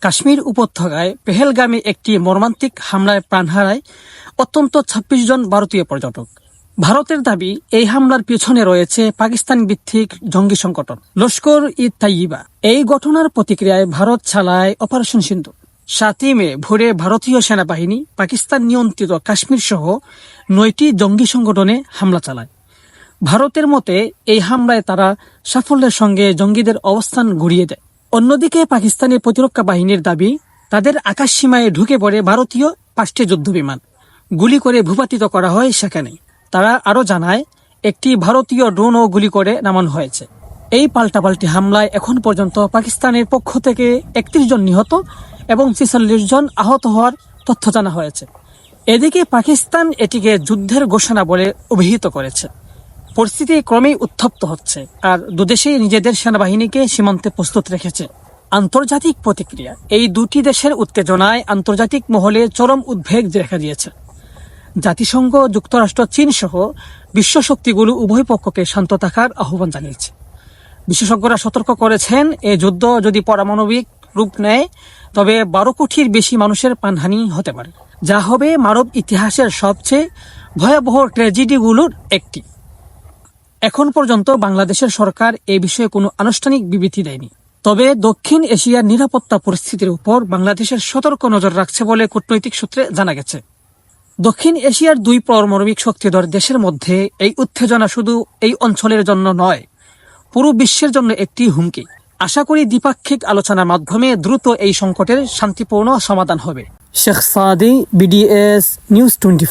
কাশ্মীর উপত্যকায় পেহেলগামে একটি মর্মান্তিক হামলায় প্রাণ হারায় অত্যন্ত ছাব্বিশ জন ভারতীয় পর্যটক। ভারতের দাবি, এই হামলার পিছনে রয়েছে পাকিস্তান ভিত্তিক জঙ্গি সংগঠন, লস্কর ই তাইবা এই ঘটনার প্রতিক্রিয়ায় ভারত চালায় অপারেশন সিন্ধু। সাতই মে ভোরে ভারতীয় সেনাবাহিনী, পাকিস্তান নিয়ন্ত্রিত কাশ্মীর সহ নয়টি জঙ্গি সংগঠনে হামলা চালায়। ভারতের মতে, এই হামলায় তারা সাফল্যের সঙ্গে জঙ্গিদের অবস্থান ঘুরিয়ে দেয়। অন্যদিকে পাকিস্তানি প্রতিরক্ষা বাহিনীর দাবি, তাদের আকাশ সীমায় ঢুকে পড়ে ভারতীয় পাঁচটি যুদ্ধবিমান। গুলি করে ভূপাতিত করা হয় সেখানে। তারা আরও জানায়, একটি ভারতীয় ড্রোনও গুলি করে নামানো হয়েছে। এই পাল্টাপাল্টি হামলায় এখন পর্যন্ত পাকিস্তানের পক্ষ থেকে একত্রিশ জন নিহত এবং ছেচল্লিশ জন আহত হওয়ার তথ্য জানা হয়েছে। এদিকে পাকিস্তান এটিকে যুদ্ধের ঘোষণা বলে অভিহিত করেছে। পরিস্থিতি ক্রমেই উত্তপ্ত হচ্ছে আর দুদেশেই নিজেদের সেনাবাহিনীকে সীমান্তে প্রস্তুত রেখেছে। আন্তর্জাতিক প্রতিক্রিয়া। এই দুটি দেশের উত্তেজনায় আন্তর্জাতিক মহলে চরম উদ্বেগ দেখা দিয়েছে। জাতিসংঘ, যুক্তরাষ্ট্র চীন সহ বিশ্ব শক্তিগুলো উভয় পক্ষকে শান্ত থাকার আহ্বান জানিয়েছে। বিশেষজ্ঞরা সতর্ক করেছেন, এ যুদ্ধ যদি পারমাণবিক রূপ নেয়, তবে বারো কোটির বেশি মানুষের প্রাণহানি হতে পারে। যা হবে মানব ইতিহাসের সবচেয়ে ভয়াবহ ট্র্যাজেডিগুলোর একটি। এখন পর্যন্ত বাংলাদেশের সরকার এ বিষয়ে কোনো আনুষ্ঠানিক বিবৃতি দেয়নি। তবে দক্ষিণ এশিয়ার নিরাপত্তা পরিস্থিতির উপর বাংলাদেশের সতর্ক নজর রাখছে বলে কূটনৈতিক সূত্রে জানা গেছে। দক্ষিণ এশিয়ার দুই পারমাণবিক শক্তিধর দেশের মধ্যে এই উত্তেজনা শুধু এই অঞ্চলের জন্য নয়, পুরো বিশ্বের জন্য একটি হুমকি। আশা করি দ্বিপাক্ষিক আলোচনার মাধ্যমে দ্রুত এই সংকটের শান্তিপূর্ণ সমাধান হবে। Sheikh Sadi, BDS news twenty